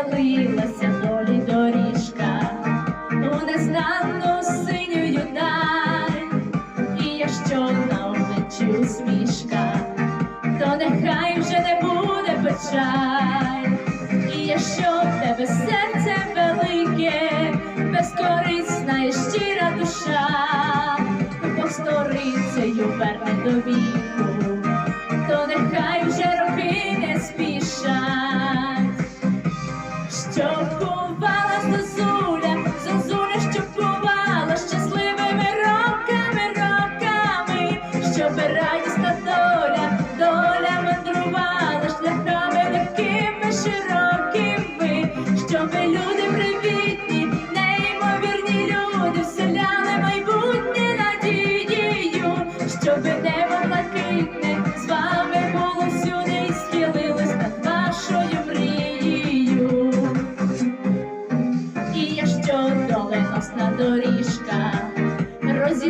стелилася долі доріжка. У незнану синю даль, і якщо на обличчі усмішка, то нехай вже не буде печаль, і якщо в тебе серце велике, безкорисна і щира душа, Бог сторицею верне до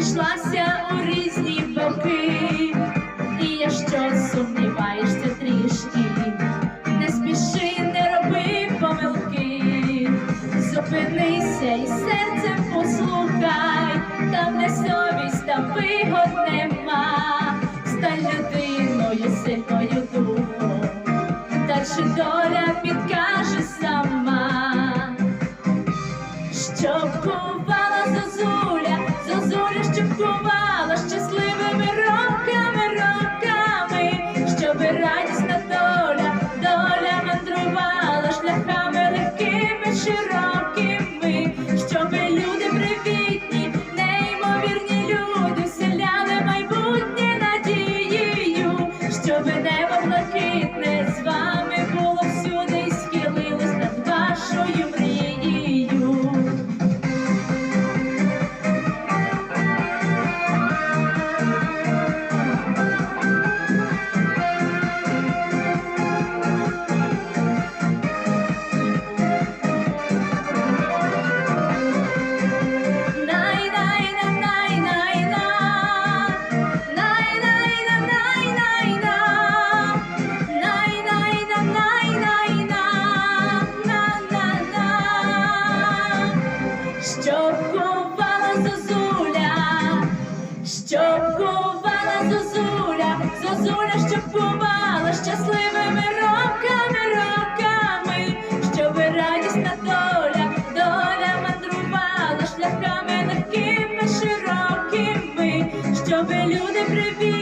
розійшлася у різні боки, і я якщо сумніваєшся трішки, не спіши, не роби помилки, зупинися і серцем послухай, там не совість, та вигод нема, стань людиною, сильною духом, чи доля підкаже сама, щоб кувала зазу. Thank you. Кувала зозуля, зозуля, щоб бувала, щасливими роками, роками, щоби радісна доля, доля мандрувала шляхами легкими, широкими, щоб люди привіли.